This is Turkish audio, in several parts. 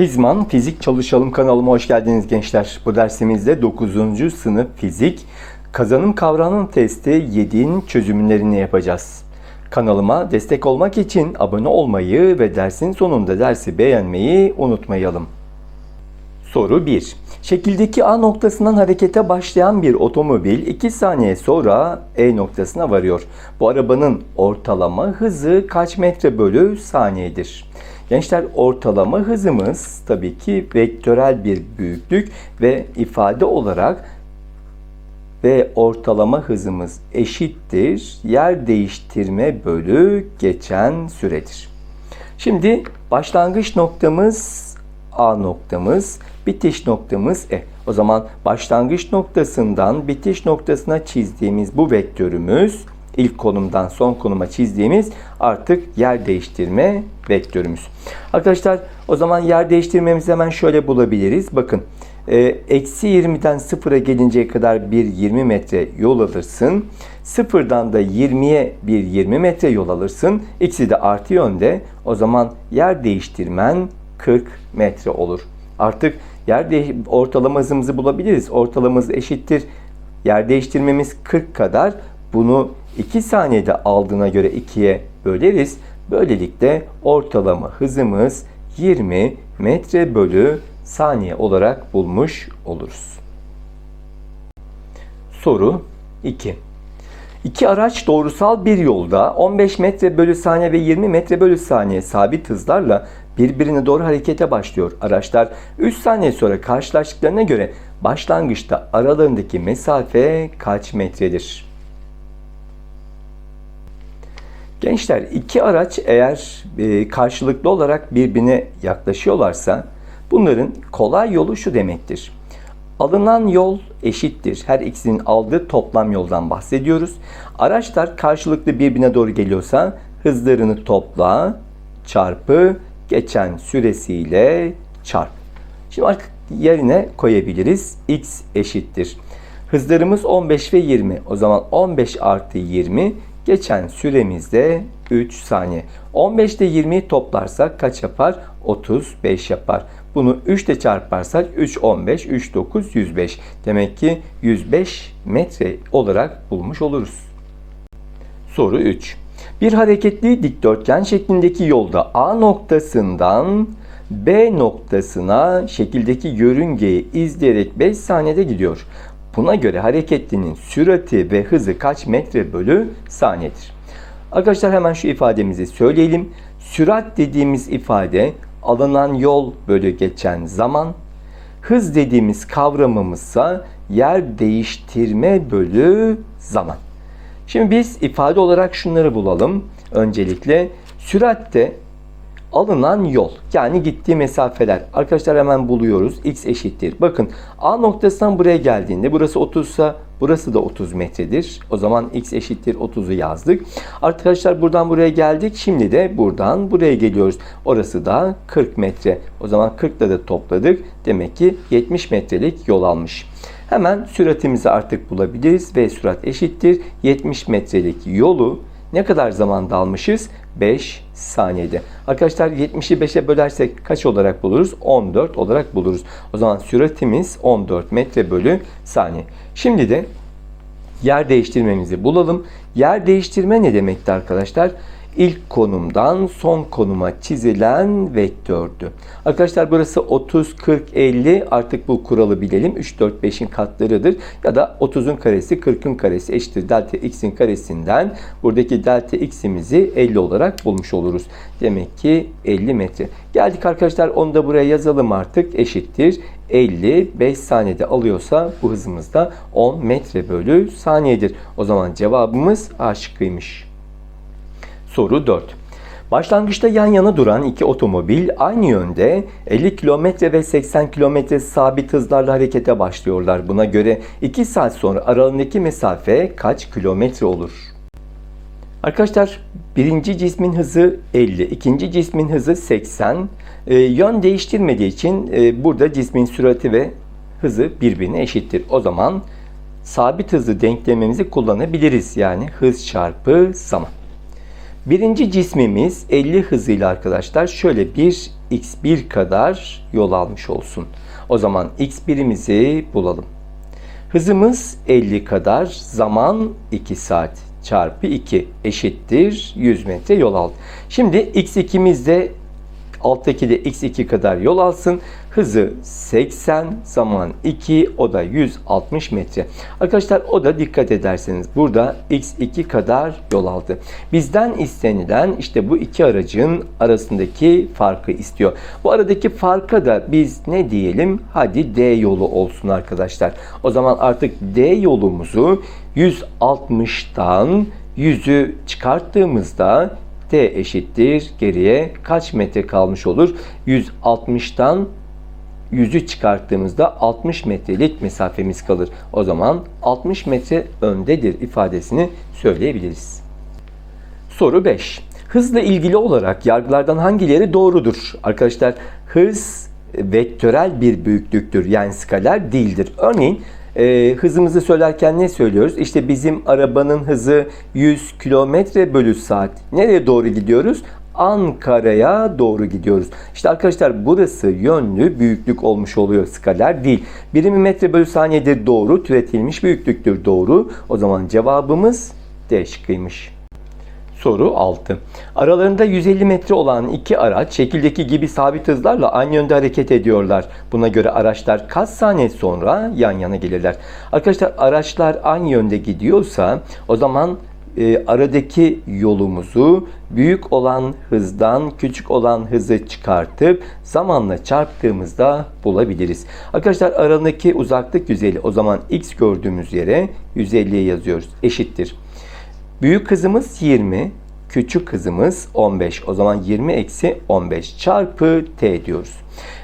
Fizman Fizik Çalışalım kanalıma hoş geldiniz gençler. Bu dersimizde 9. sınıf fizik kazanım kavramı testi 7'in çözümlerini yapacağız. Kanalıma destek olmak için abone olmayı ve dersin sonunda dersi beğenmeyi unutmayalım. Soru 1. Şekildeki A noktasından harekete başlayan bir otomobil 2 saniye sonra E noktasına varıyor. Bu arabanın ortalama hızı kaç metre bölü saniyedir? Gençler ortalama hızımız tabii ki vektörel bir büyüklük ve ifade olarak ve ortalama hızımız eşittir yer değiştirme bölü geçen süredir. Şimdi başlangıç noktamız A noktamız, bitiş noktamız E. O zaman başlangıç noktasından bitiş noktasına çizdiğimiz bu vektörümüz ilk konumdan son konuma çizdiğimiz artık yer değiştirme vektörümüz. Arkadaşlar o zaman yer değiştirmemizi hemen şöyle bulabiliriz. Bakın e, eksi 20'den 0'a gelinceye kadar bir 20 metre yol alırsın. Sıfırdan da 20'ye bir 20 metre yol alırsın. İkisi de artı yönde. O zaman yer değiştirmen 40 metre olur. Artık yer değiş ortalama hızımızı bulabiliriz. Ortalamamız eşittir. Yer değiştirmemiz 40 kadar. Bunu 2 saniyede aldığına göre 2'ye böleriz. Böylelikle ortalama hızımız 20 metre bölü saniye olarak bulmuş oluruz. Soru 2. İki araç doğrusal bir yolda 15 metre bölü saniye ve 20 metre bölü saniye sabit hızlarla birbirine doğru harekete başlıyor. Araçlar 3 saniye sonra karşılaştıklarına göre başlangıçta aralarındaki mesafe kaç metredir? Gençler iki araç eğer e, karşılıklı olarak birbirine yaklaşıyorlarsa bunların kolay yolu şu demektir. Alınan yol eşittir. Her ikisinin aldığı toplam yoldan bahsediyoruz. Araçlar karşılıklı birbirine doğru geliyorsa hızlarını topla, çarpı, geçen süresiyle çarp. Şimdi artık yerine koyabiliriz. X eşittir. Hızlarımız 15 ve 20. O zaman 15 artı 20 geçen süremizde 3 saniye. 15 ile 20'yi toplarsak kaç yapar? 35 yapar. Bunu 3 ile çarparsak 3 15, 3 9 105. Demek ki 105 metre olarak bulmuş oluruz. Soru 3. Bir hareketli dikdörtgen şeklindeki yolda A noktasından B noktasına şekildeki yörüngeyi izleyerek 5 saniyede gidiyor. Buna göre hareketlinin sürati ve hızı kaç metre bölü saniyedir? Arkadaşlar hemen şu ifademizi söyleyelim. Sürat dediğimiz ifade alınan yol bölü geçen zaman. Hız dediğimiz kavramımızsa yer değiştirme bölü zaman. Şimdi biz ifade olarak şunları bulalım. Öncelikle süratte alınan yol yani gittiği mesafeler. Arkadaşlar hemen buluyoruz. X eşittir. Bakın A noktasından buraya geldiğinde burası 30 ise burası da 30 metredir. O zaman X eşittir 30'u yazdık. Arkadaşlar buradan buraya geldik. Şimdi de buradan buraya geliyoruz. Orası da 40 metre. O zaman 40 ile de topladık. Demek ki 70 metrelik yol almış. Hemen süratimizi artık bulabiliriz ve sürat eşittir 70 metrelik yolu ne kadar zamanda almışız? 5 saniyede. Arkadaşlar 70'i 5'e bölersek kaç olarak buluruz? 14 olarak buluruz. O zaman süratimiz 14 metre bölü saniye. Şimdi de yer değiştirmemizi bulalım. Yer değiştirme ne demekti arkadaşlar? İlk konumdan son konuma çizilen vektördü. Arkadaşlar burası 30, 40, 50 artık bu kuralı bilelim. 3, 4, 5'in katlarıdır. Ya da 30'un karesi 40'ın karesi eşittir delta x'in karesinden buradaki delta x'imizi 50 olarak bulmuş oluruz. Demek ki 50 metre. Geldik arkadaşlar onu da buraya yazalım artık eşittir. 50 5 saniyede alıyorsa bu hızımız da 10 metre bölü saniyedir. O zaman cevabımız A şıkkıymış. Soru 4. Başlangıçta yan yana duran iki otomobil aynı yönde 50 km ve 80 km sabit hızlarla harekete başlıyorlar. Buna göre 2 saat sonra aralarındaki mesafe kaç kilometre olur? Arkadaşlar birinci cismin hızı 50, ikinci cismin hızı 80. E, yön değiştirmediği için e, burada cismin sürati ve hızı birbirine eşittir. O zaman sabit hızı denklemimizi kullanabiliriz. Yani hız çarpı zaman. Birinci cismimiz 50 hızıyla arkadaşlar şöyle bir x1 kadar yol almış olsun. O zaman x1'imizi bulalım. Hızımız 50 kadar, zaman 2 saat çarpı 2 eşittir 100 metre yol aldı. Şimdi x2'miz de alttaki de x2 kadar yol alsın. Hızı 80, zaman 2, o da 160 metre. Arkadaşlar o da dikkat ederseniz burada x2 kadar yol aldı. Bizden istenilen işte bu iki aracın arasındaki farkı istiyor. Bu aradaki farka da biz ne diyelim? Hadi D yolu olsun arkadaşlar. O zaman artık D yolumuzu 160'tan 100'ü çıkarttığımızda t eşittir geriye kaç metre kalmış olur? 160'tan 100'ü çıkarttığımızda 60 metrelik mesafemiz kalır. O zaman 60 metre öndedir ifadesini söyleyebiliriz. Soru 5. Hızla ilgili olarak yargılardan hangileri doğrudur? Arkadaşlar hız vektörel bir büyüklüktür yani skaler değildir. Örneğin e, hızımızı söylerken ne söylüyoruz? İşte bizim arabanın hızı 100 km bölü saat. Nereye doğru gidiyoruz? Ankara'ya doğru gidiyoruz. İşte arkadaşlar burası yönlü büyüklük olmuş oluyor skaler değil. Birimi metre bölü saniyedir doğru. Türetilmiş büyüklüktür doğru. O zaman cevabımız D şıkkıymış. Soru 6. Aralarında 150 metre olan iki araç şekildeki gibi sabit hızlarla aynı yönde hareket ediyorlar. Buna göre araçlar kaç saniye sonra yan yana gelirler? Arkadaşlar araçlar aynı yönde gidiyorsa o zaman e, aradaki yolumuzu büyük olan hızdan küçük olan hızı çıkartıp zamanla çarptığımızda bulabiliriz. Arkadaşlar aradaki uzaklık 150. O zaman x gördüğümüz yere 150'ye yazıyoruz. Eşittir. Büyük hızımız 20, küçük hızımız 15. O zaman 20 eksi 15 çarpı t diyoruz.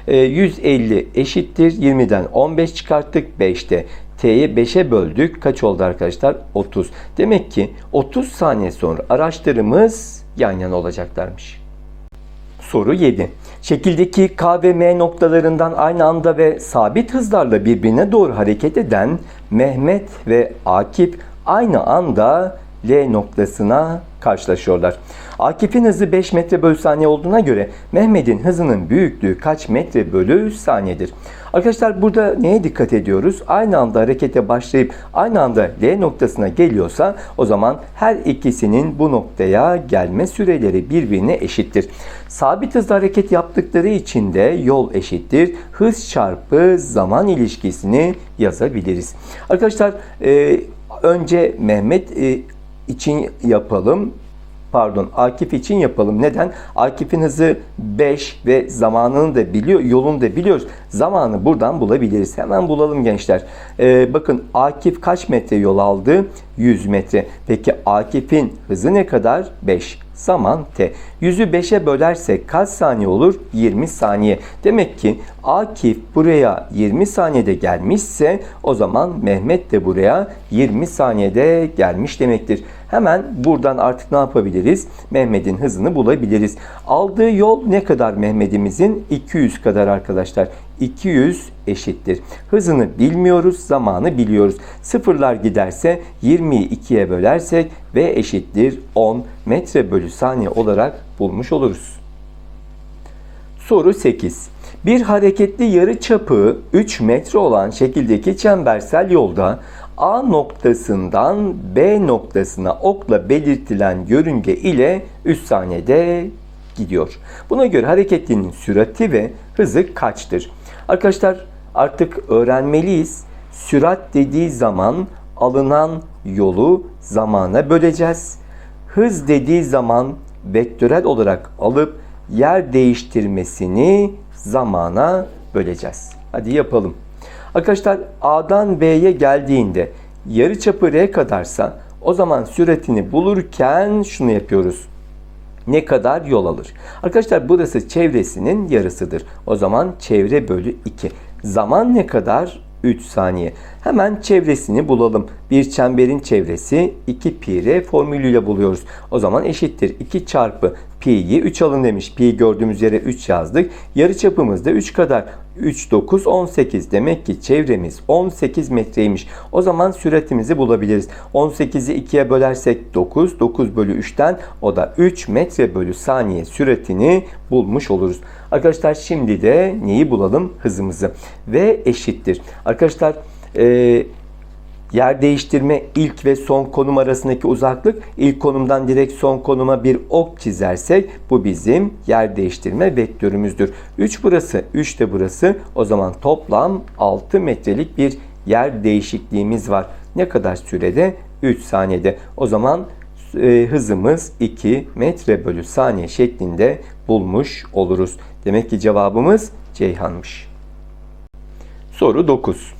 E, 150 eşittir 20'den 15 çıkarttık 5'te. T'ye 5'e böldük. Kaç oldu arkadaşlar? 30. Demek ki 30 saniye sonra araçlarımız yan yana olacaklarmış. Soru 7. Şekildeki K ve M noktalarından aynı anda ve sabit hızlarla birbirine doğru hareket eden Mehmet ve Akif aynı anda L noktasına karşılaşıyorlar. Akif'in hızı 5 metre bölü saniye olduğuna göre Mehmet'in hızının büyüklüğü kaç metre bölü saniyedir? Arkadaşlar burada neye dikkat ediyoruz? Aynı anda harekete başlayıp aynı anda L noktasına geliyorsa o zaman her ikisinin bu noktaya gelme süreleri birbirine eşittir. Sabit hızla hareket yaptıkları için de yol eşittir. Hız çarpı zaman ilişkisini yazabiliriz. Arkadaşlar e, önce Mehmet e, için yapalım. Pardon Akif için yapalım. Neden? Akif'in hızı 5 ve zamanını da biliyor, yolunu da biliyoruz. Zamanı buradan bulabiliriz. Hemen bulalım gençler. Ee, bakın Akif kaç metre yol aldı? 100 metre. Peki Akif'in hızı ne kadar? 5 zaman t. 100'ü 5'e bölersek kaç saniye olur? 20 saniye. Demek ki Akif buraya 20 saniyede gelmişse o zaman Mehmet de buraya 20 saniyede gelmiş demektir. Hemen buradan artık ne yapabiliriz? Mehmet'in hızını bulabiliriz. Aldığı yol ne kadar Mehmet'imizin? 200 kadar arkadaşlar. 200 eşittir. Hızını bilmiyoruz, zamanı biliyoruz. Sıfırlar giderse 20'yi 2'ye bölersek ve eşittir 10 metre bölü saniye olarak bulmuş oluruz. Soru 8. Bir hareketli yarı çapı 3 metre olan şekildeki çembersel yolda A noktasından B noktasına okla belirtilen yörünge ile 3 saniyede gidiyor. Buna göre hareketlinin sürati ve hızı kaçtır? Arkadaşlar artık öğrenmeliyiz. Sürat dediği zaman alınan yolu zamana böleceğiz. Hız dediği zaman vektörel olarak alıp yer değiştirmesini zamana böleceğiz. Hadi yapalım. Arkadaşlar A'dan B'ye geldiğinde yarıçapı R kadarsa o zaman süratini bulurken şunu yapıyoruz. Ne kadar yol alır? Arkadaşlar burası çevresinin yarısıdır. O zaman çevre bölü 2. Zaman ne kadar? 3 saniye. Hemen çevresini bulalım. Bir çemberin çevresi 2 pi r formülüyle buluyoruz. O zaman eşittir 2 çarpı pi pi'yi 3 alın demiş. Pi gördüğümüz yere 3 yazdık. Yarı çapımız da 3 kadar. 3, 9, 18. Demek ki çevremiz 18 metreymiş. O zaman süratimizi bulabiliriz. 18'i 2'ye bölersek 9. 9 bölü 3'ten o da 3 metre bölü saniye süratini bulmuş oluruz. Arkadaşlar şimdi de neyi bulalım? Hızımızı. V eşittir. Arkadaşlar e, yer değiştirme ilk ve son konum arasındaki uzaklık ilk konumdan direkt son konuma bir ok çizersek bu bizim yer değiştirme vektörümüzdür. 3 burası 3 de burası o zaman toplam 6 metrelik bir yer değişikliğimiz var. Ne kadar sürede? 3 saniyede. O zaman e, hızımız 2 metre bölü saniye şeklinde bulmuş oluruz. Demek ki cevabımız Ceyhan'mış. Soru 9.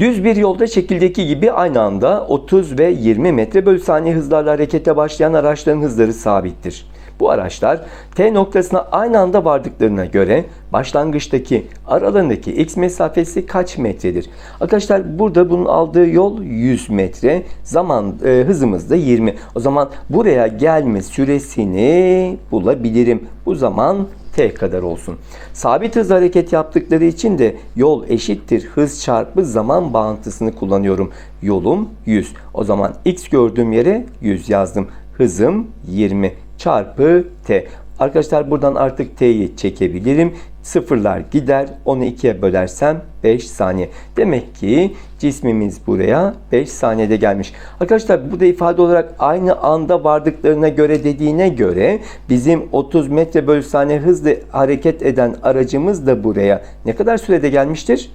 Düz bir yolda şekildeki gibi aynı anda 30 ve 20 metre bölü saniye hızlarla harekete başlayan araçların hızları sabittir. Bu araçlar T noktasına aynı anda vardıklarına göre başlangıçtaki aralarındaki x mesafesi kaç metredir? Arkadaşlar burada bunun aldığı yol 100 metre. Zaman e, hızımız da 20. O zaman buraya gelme süresini bulabilirim. Bu zaman t kadar olsun. Sabit hız hareket yaptıkları için de yol eşittir hız çarpı zaman bağıntısını kullanıyorum. Yolum 100. O zaman x gördüğüm yere 100 yazdım. Hızım 20 çarpı t. Arkadaşlar buradan artık t'yi çekebilirim. Sıfırlar gider. Onu ikiye bölersem 5 saniye. Demek ki cismimiz buraya 5 saniyede gelmiş. Arkadaşlar burada ifade olarak aynı anda vardıklarına göre dediğine göre bizim 30 metre bölü saniye hızla hareket eden aracımız da buraya ne kadar sürede gelmiştir?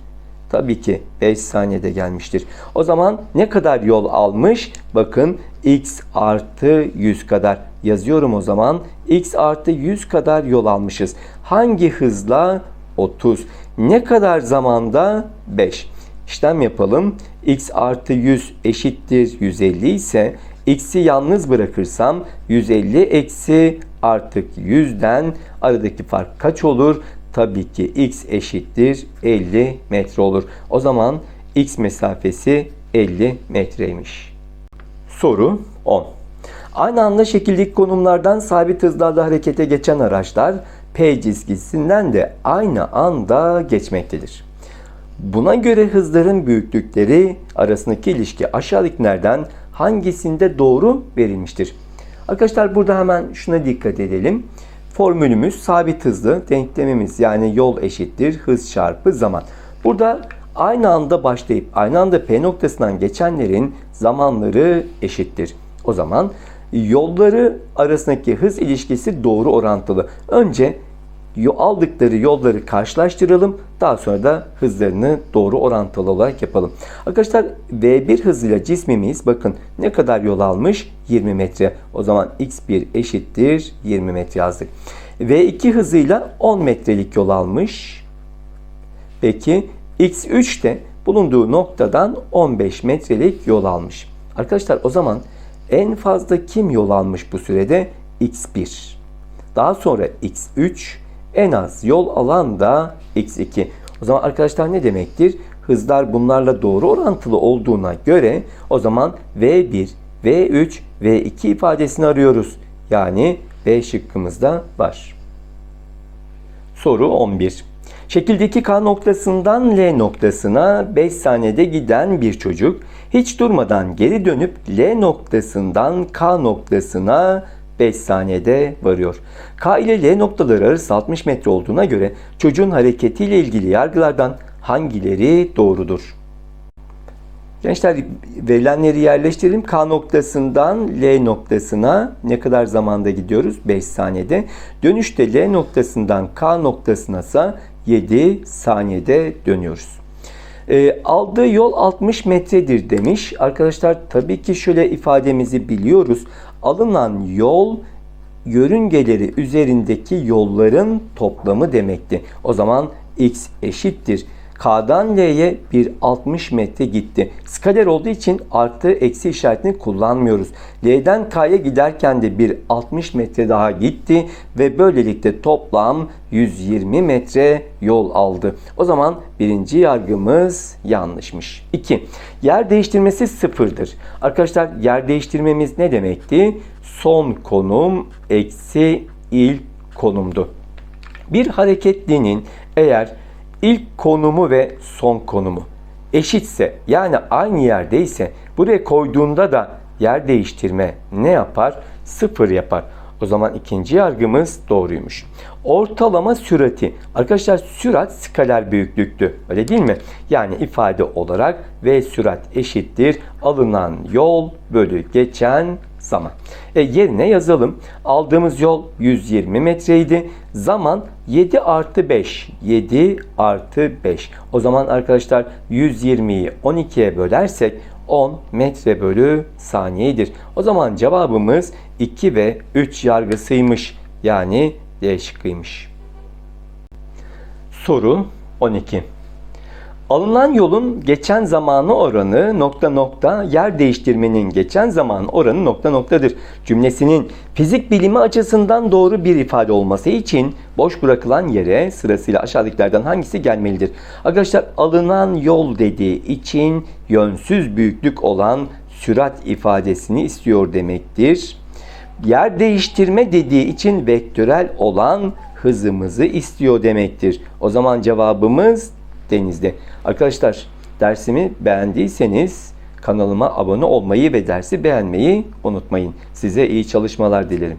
Tabii ki 5 saniyede gelmiştir. O zaman ne kadar yol almış? Bakın x artı 100 kadar yazıyorum o zaman. X artı 100 kadar yol almışız. Hangi hızla? 30. Ne kadar zamanda? 5. İşlem yapalım. x artı 100 eşittir 150 ise x'i yalnız bırakırsam 150 eksi artık 100'den aradaki fark kaç olur? Tabii ki x eşittir 50 metre olur. O zaman x mesafesi 50 metreymiş. Soru 10. Aynı anda şekildeki konumlardan sabit hızlarla harekete geçen araçlar P çizgisinden de aynı anda geçmektedir. Buna göre hızların büyüklükleri arasındaki ilişki aşağıdakilerden hangisinde doğru verilmiştir? Arkadaşlar burada hemen şuna dikkat edelim. Formülümüz sabit hızlı denklemimiz yani yol eşittir hız çarpı zaman. Burada aynı anda başlayıp aynı anda P noktasından geçenlerin zamanları eşittir. O zaman yolları arasındaki hız ilişkisi doğru orantılı. Önce aldıkları yolları karşılaştıralım. Daha sonra da hızlarını doğru orantılı olarak yapalım. Arkadaşlar V1 hızıyla cismimiz bakın ne kadar yol almış? 20 metre. O zaman x1 eşittir 20 metre yazdık. V2 hızıyla 10 metrelik yol almış. Peki x3 de bulunduğu noktadan 15 metrelik yol almış. Arkadaşlar o zaman en fazla kim yol almış bu sürede? x1. Daha sonra x3 en az yol alan da x2. O zaman arkadaşlar ne demektir? Hızlar bunlarla doğru orantılı olduğuna göre o zaman V1, V3, V2 ifadesini arıyoruz. Yani B şıkkımızda var. Soru 11. Şekildeki K noktasından L noktasına 5 saniyede giden bir çocuk hiç durmadan geri dönüp L noktasından K noktasına 5 saniyede varıyor. K ile L noktaları arası 60 metre olduğuna göre çocuğun hareketiyle ilgili yargılardan hangileri doğrudur? Gençler verilenleri yerleştirelim. K noktasından L noktasına ne kadar zamanda gidiyoruz? 5 saniyede. Dönüşte L noktasından K noktasına ise 7 saniyede dönüyoruz. E, aldığı yol 60 metredir demiş. Arkadaşlar tabii ki şöyle ifademizi biliyoruz. Alınan yol yörüngeleri üzerindeki yolların toplamı demekti. O zaman x eşittir. K'dan L'ye bir 60 metre gitti. Skaler olduğu için artı eksi işaretini kullanmıyoruz. L'den K'ya giderken de bir 60 metre daha gitti ve böylelikle toplam 120 metre yol aldı. O zaman birinci yargımız yanlışmış. 2. Yer değiştirmesi sıfırdır. Arkadaşlar yer değiştirmemiz ne demekti? son konum eksi ilk konumdu. Bir hareketlinin eğer ilk konumu ve son konumu eşitse yani aynı yerdeyse buraya koyduğunda da yer değiştirme ne yapar? Sıfır yapar. O zaman ikinci yargımız doğruymuş. Ortalama sürati. Arkadaşlar sürat skaler büyüklüktü. Öyle değil mi? Yani ifade olarak v sürat eşittir alınan yol bölü geçen zaman. E, yerine yazalım. Aldığımız yol 120 metreydi. Zaman 7 artı 5. 7 artı 5. O zaman arkadaşlar 120'yi 12'ye bölersek 10 metre bölü saniyedir. O zaman cevabımız 2 ve 3 yargısıymış. Yani D şıkkıymış. Soru 12. Alınan yolun geçen zamanı oranı nokta nokta yer değiştirmenin geçen zaman oranı nokta noktadır. Cümlesinin fizik bilimi açısından doğru bir ifade olması için boş bırakılan yere sırasıyla aşağıdakilerden hangisi gelmelidir? Arkadaşlar alınan yol dediği için yönsüz büyüklük olan sürat ifadesini istiyor demektir. Yer değiştirme dediği için vektörel olan hızımızı istiyor demektir. O zaman cevabımız denizde. Arkadaşlar dersimi beğendiyseniz kanalıma abone olmayı ve dersi beğenmeyi unutmayın. Size iyi çalışmalar dilerim.